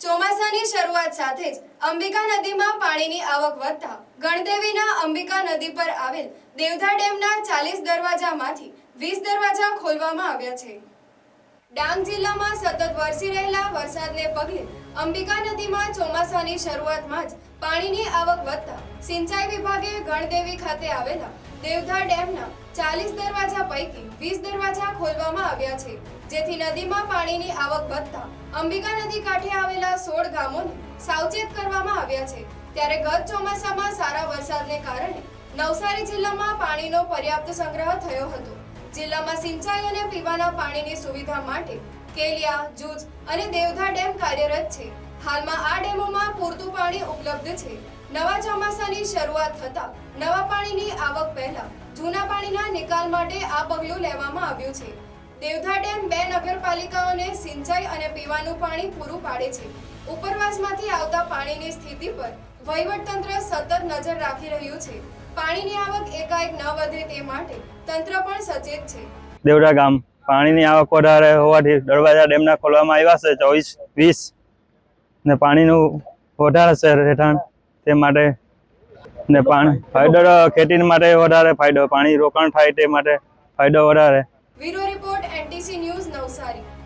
ચોમાસાની શરૂઆત સાથે જ અંબિકા નદીમાં પાણીની આવક વધતા ગણદેવીના અંબિકા નદી પર આવેલ દેવધા ડેમના ચાલીસ દરવાજામાંથી વીસ દરવાજા ખોલવામાં આવ્યા છે. ડાંગ જિલ્લામાં સતત વરસી રહેલા વરસાદને પગલે અંબિકા નદીમાં ચોમાસાની શરૂઆતમાં જ પાણીની આવક વધતા સિંચાઈ વિભાગે ગણદેવી ખાતે આવેલા દેવધા ડેમના ચાલીસ દરવાજા પૈકી વીસ દરવાજા ખોલવામાં આવ્યા છે. જેથી નદીમાં પાણીની આવક વધતા અંબિકા નદી કાંઠે આવેલા સોળ ગામોને સાવચેત કરવામાં આવ્યા છે. ત્યારે ગત ચોમાસામાં સારા વરસાદને કારણે નવસારી જિલ્લામાં પાણીનો પર્યાપ્ત સંગ્રહ થયો હતો. જિલ્લામાં સિંચાઈ અને પીવાના પાણીની સુવિધા માટે કેલિયા, જૂજ અને દેવધા ડેમ કાર્યરત છે. હાલમાં આ ડેમોમાં પૂરતું પાણી ઉપલબ્ધ છે. નવા ચોમાસાની શરૂઆત થતા નવા પાણીની આવક પહેલા જૂના પાણીના નિકાલ માટે આ પગલું લેવામાં આવ્યું છે. દેવધા ડેમ બે નગરપાલિકાઓને સિંચાઈ અને પીવાનું પાણી પૂરું પાડે છે. ઉપરવાસમાંથી આવતા પાણીની સ્થિતિ પર વહીવટતંત્ર સતત નજર રાખી રહ્યું છે. પાણીની આવક એકાએક ન વધે તે માટે તંત્ર પણ સચેત છે. દેવડા ગામ. પાણીની આવક વધારે હોવાથી દરવાજા ડેમના ખોલવામાં આવ્યા છે ચોવીસ વીસ ને પાણીનું વધારે છે રહેઠાણ. તે માટે ને પાણી ફાયદો ખેતી માટે વધારે ફાયદો પાણી રોકાણ થાય તે માટે ફાયદો વધારે. bureau report NTC news Navsari